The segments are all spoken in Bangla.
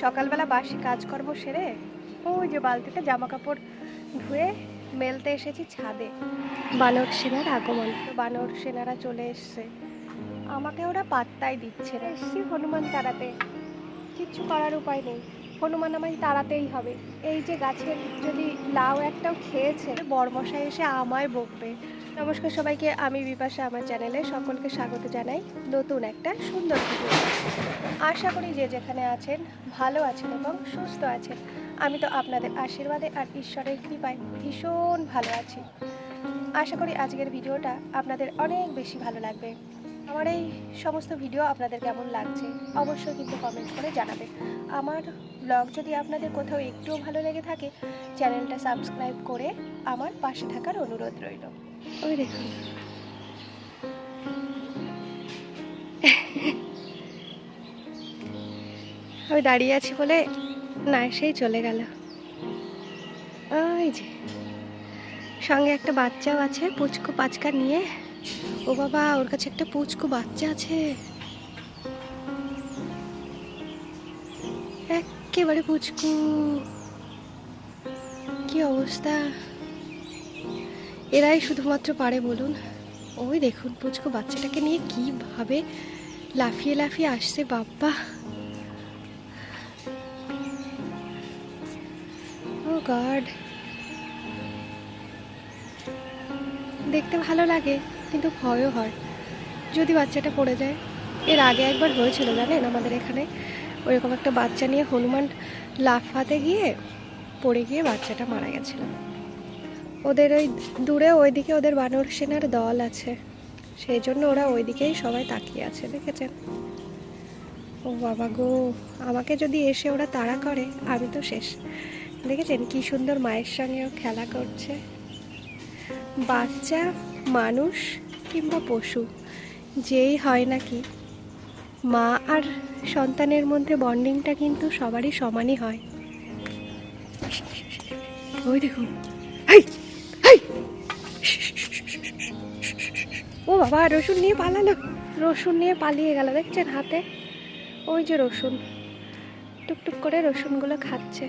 সকালবেলা বাসি কাজকর্ম সেরে ওই যে বালতিতে জামা কাপড় ধুয়ে মেলতে এসেছি ছাদে। বানর সেনার আগমন। বানর সেনারা চলে এসছে। আমাকে ওরা পাত্তাই দিচ্ছে না। এসছি হনুমান তাড়াতে। কিচ্ছু করার উপায় নেই। হনুমান আমায় তাড়াতেই হবে। এই যে গাছের যদি লাউ একটাও খেয়েছে বরমশাই এসে আমায় বকবে। নমস্কার সবাইকে, আমি বিপাশা আমার চ্যানেলে সকলকে স্বাগত জানাই নতুন একটা সুন্দর ভিডিও আশা করি যে যেখানে আছেন ভালো আছেন এবং সুস্থ আছেন। আমি তো আপনাদের আশীর্বাদে আর ঈশ্বরের কৃপায় ভীষণ ভালো আছি। আশা করি আজকের ভিডিওটা আপনাদের অনেক বেশি ভালো লাগবে। আমার এই সমস্ত ভিডিও আপনাদের কেমন লাগছে অবশ্যই কিন্তু কমেন্ট করে জানাবেন। আমার ব্লগ যদি আপনাদের কোথাও একটুও ভালো লেগে থাকে চ্যানেলটা সাবস্ক্রাইব করে আমার পাশে থাকার অনুরোধ রইল। আমি দাঁড়িয়ে আছি বলে না এসেই চলে গেল। ওই যে, সঙ্গে একটা বাচ্চাও আছে, পুচকু পাচকা নিয়ে। ও বাবা, ওর কাছে একটা পুচকু বাচ্চা আছে। একেবারে পুচকু। কি অবস্থা? এরাই শুধুমাত্র পারে বলুন। ওই দেখুন, পুচকু বাচ্চাটাকে নিয়ে কীভাবে লাফিয়ে লাফিয়ে আসছে, বাপ্পা। ও গড। দেখতে ভালো লাগে, কিন্তু ভয়ও হয়। যদি বাচ্চাটা পড়ে যায়, এর আগে একবার হয়েছিল, জানেন, আমাদের এখানে। ওইরকম একটা বাচ্চা নিয়ে হনুমান লাফাতে গিয়ে পড়ে গিয়ে বাচ্চাটা মারা গেছিল। ওদের ওই দূরে ওইদিকে ওদের বানর সেনার দল আছে। সেই জন্য ওরা ওইদিকেই সবাই তাকিয়ে আছে, দেখেছেন? ও বাবা গো, আমাকে যদি এসে ওরা তাড়া করে, আমি তো শেষ। দেখেছেন কি সুন্দর মায়ের সঙ্গেও খেলা করছে? বাচ্চা, মানুষ কিংবা পশু, যেই হয় নাকি মা আর সন্তানের মধ্যে বন্ডিংটা কিন্তু সবারই সমানই হয়। ওই দেখুন। হাই ও বাবা, রসুন নিয়ে পালালো। রসুন নিয়ে পালিয়ে গেল, দেখছেন হাতে? ওই যে রসুন। টুকটুক করে রসুনগুলো খাচ্ছে।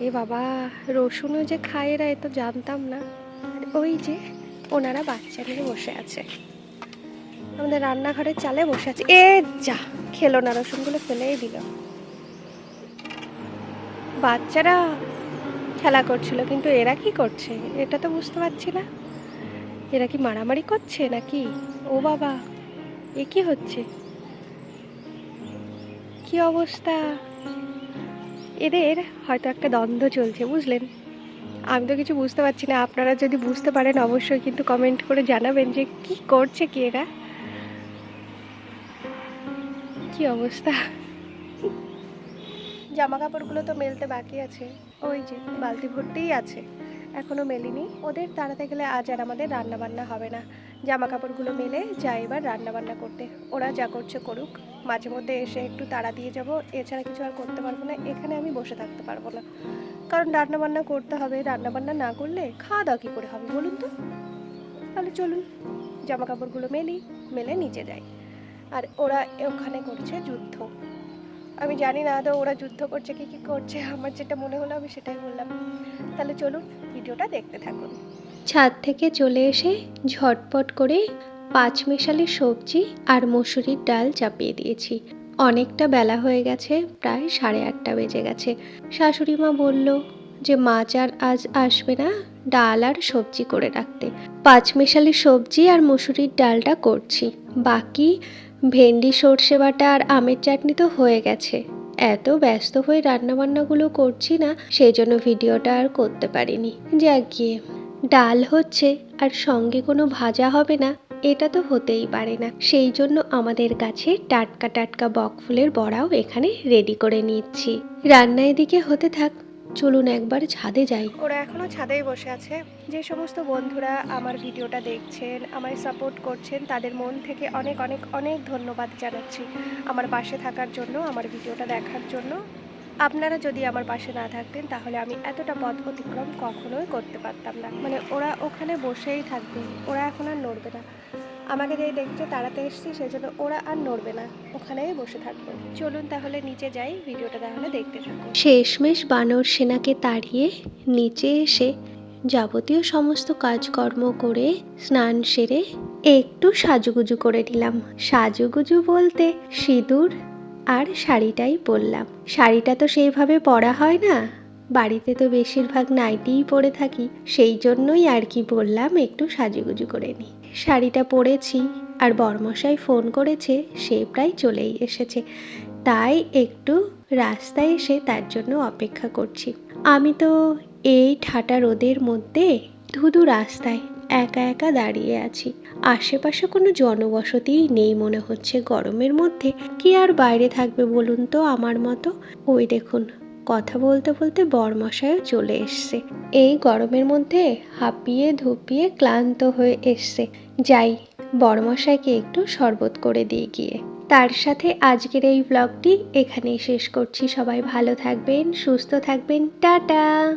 এ বাবা, রসুনও যে খায় এরা, এ তো জানতাম না। আর ওই যে ওনারা বাচ্চা নিয়ে বসে আছে। আমাদের রান্নাঘরের চালে বসে আছে। এ যা, খেলো না, রসুনগুলো ফেলেই দিল। বাচ্চারা খেলা করছিল, কিন্তু এরা কি করছে? এটা তো বুঝতে পারছি না। এরা কি মারামারি করছে নাকি? ও বাবা, এ কি হচ্ছে? কি অবস্থা? এদের হয়তো একটা দ্বন্দ্ব চলছে, বুঝলেন? আমি তো কিছু বুঝতে পারছি না। আপনারা যদি বুঝতে পারেন অবশ্যই কিন্তু কমেন্ট করে জানাবেন যে কি করছে কি এরা। কি অবস্থা? জামা কাপড়গুলো তো মেলতে বাকি আছে। ওই যে, বালতি ভর্তিই আছে। এখনও মেলিনি। ওদের তাড়াতে গেলে আজ আর আমাদের রান্না বান্না হবে না। জামা কাপড়গুলো মেলে যাই এবার রান্না বান্না করতে। ওরা যা করছে করুক। মাঝে মধ্যে এসে একটু তাড়া দিয়ে যাব। এছাড়া কিছু আর করতে পারব না। এখানে আমি বসে থাকতে পারব না। কারণ রান্না বান্না করতে হবে। রান্না বান্না না করলে খাওয়া দাওয়া কী করে হবে বলুন তো? তাহলে চলুন। জামা কাপড়গুলো মেলি, মেলে নিচে যাই। আর ওরা ওখানে করছে যুদ্ধ। আমি জানি না তো ওরা যুদ্ধ করছে কি কি করছে, আমার যেটা মনে হলো আমি সেটাই বললাম। তাহলে চলুন ভিডিওটা দেখতে থাকুন। ছাদ থেকে চলে এসে ঝটপট করে পাঁচ মেশালি সবজি আর মসুরির ডাল চাপিয়ে দিয়েছি। অনেকটা বেলা হয়ে গেছে, প্রায় সাড়ে আটটা বেজে গেছে। শাশুড়ি মা বলল যে, মাছ আর আজ আসবে না, ডাল আর সবজি করে রাখতে। পাঁচ মেশালি সবজি আর মসুরির ডালটা করছি। বাকি ভেন্ডি, সর্ষে বাটা আর আমের চাটনি তো হয়ে গেছে। এত ব্যস্ত হয়ে রান্নাবান্নাগুলো করছি না সেই জন্য ভিডিওটা আর করতে পারিনি। যাক গিয়ে, ডাল হচ্ছে আর সঙ্গে কোনো ভাজা হবে না, এটা তো হতেই পারে না। সেই জন্য আমাদের কাছে টাটকা টাটকা বকফুলের বড়াও এখানে রেডি করে নিচ্ছি। রান্না এদিকে হতে থাক। চলুন একবার ছাদে যাই। ওরা এখনও ছাদেই বসে আছে। যে সমস্ত বন্ধুরা আমার ভিডিওটা দেখছেন, আমায় সাপোর্ট করছেন, তাদের মন থেকে অনেক অনেক অনেক ধন্যবাদ জানাচ্ছি আমার পাশে থাকার জন্য, আমার ভিডিওটা দেখার জন্য। আপনারা যদি আমার পাশে না থাকতেন, তাহলে আমি এতটা পথ অতিক্রম কখনোই করতে পারতাম না। মানে ওরা ওখানে বসেই থাকবে, ওরা এখন আর নড়বে না। আমাকে যেই দেখছে, তাড়াতে এসছি, সেজন্য ওরা আর নড়বে না। ওখানেই বসে থাকবে। চলুন তাহলে নিচে যাই, ভিডিওটা তাহলে দেখতে থাকুন শেষমেশ বানর সেনাকে তাড়িয়ে নিচে এসে যাবতীয় সমস্ত কাজকর্ম করে স্নান সেরে একটু সাজুগুজু করে নিলাম। সাজুগুজু বলতে সিঁদুর আর শাড়িটাই পরলাম শাড়িটা তো সেইভাবে পরা হয় না। বাড়িতে তো বেশিরভাগ নাইটিই পরে থাকি, সেই জন্যই আর কি বললাম একটু সাজুগুজু করে নিই। শাড়িটা পরেছি আর বরমশাই ফোন করেছে, সে প্রায় চলেই এসেছে। তাই একটু রাস্তায় এসে তার জন্য অপেক্ষা করছি। আমি তো এই ঠাটা রোদের মধ্যে ধুধু রাস্তায় একা একা দাঁড়িয়ে আছি। আশেপাশে কোনো জনবসতিই নেই মনে হচ্ছে গরমের মধ্যে। কি আর বাইরে থাকবে বলুন তো আমার মতো? ওই দেখুন কথা বলতে বলতে বরমশায়ও চলে এসছে। এই গরমের মধ্যে হাঁপিয়ে ধুপিয়ে ক্লান্ত হয়ে এসছে। যাই, বরমশাইকে একটু শরবত করে দিয়ে গিয়ে। তার সাথে আজকের এই ব্লগটি এখানেই শেষ করছি। সবাই ভালো থাকবেন, সুস্থ থাকবেন। টাটা!